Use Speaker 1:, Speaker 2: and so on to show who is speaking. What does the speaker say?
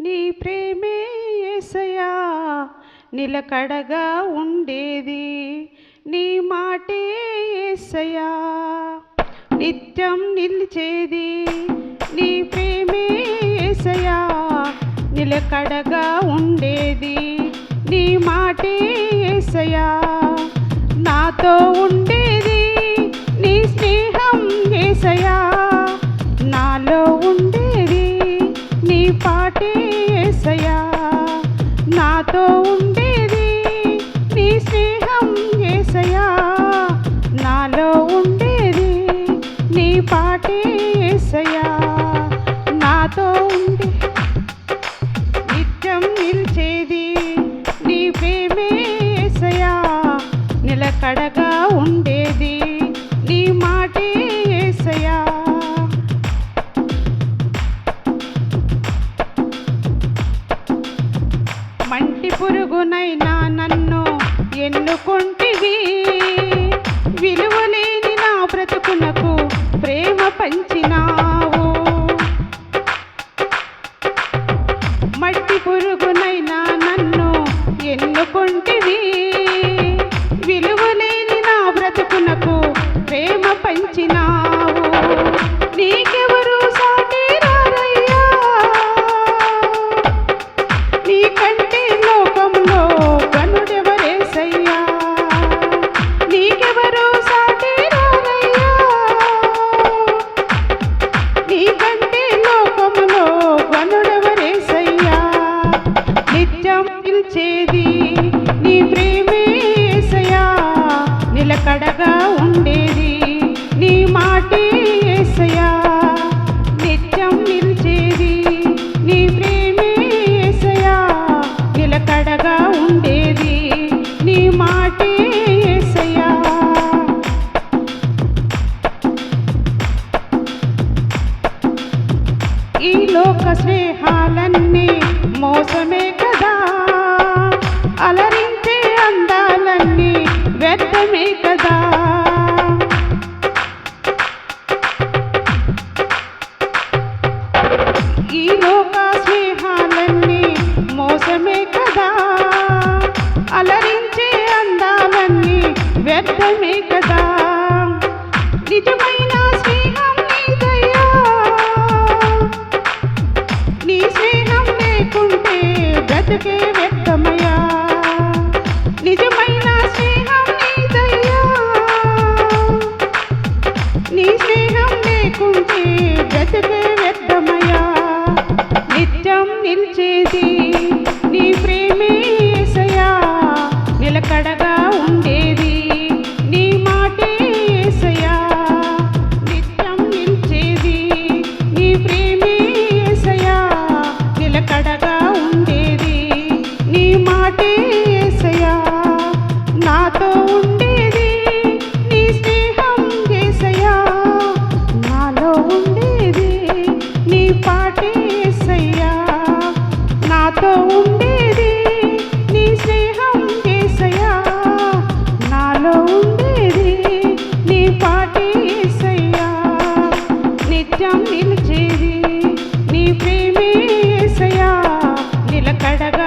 Speaker 1: నీ ప్రేమే ఏసయా నిలకడగా ఉండేది. నీ మాటే ఏసయా నిత్యం నిలిచేది. నీ ప్రేమే ఏసయా నిలకడగా ఉండేది. నీ మాటే ఏసయా నాతో ఉండేది. నీ స్నేహం ఏసయా నాలో ఉండేది. నీ పాటే ఏసయా నాతో ఉండేది నీ స్నేహం ఏసయా నాలో ఉండేది నీ పాటే ఏసయా నాతో ఉండే నిత్యం నిలిచేది నీ ప్రేమే ఏసయా నిలకడగా ఉండేది పురుగునైనా నన్ను ఎన్నుకుంటే నిలిచేది నీ ప్రేమేసయా నిలకడగా ఉండేది నీ మాటేసయా ఏసయ్యా నిత్యం నిలిచేది లోక స్నేహాలన్నీ మోసమే కదా? అలా மனதே నిలిచేది నీ ప్రేమే సయా నిలకడగా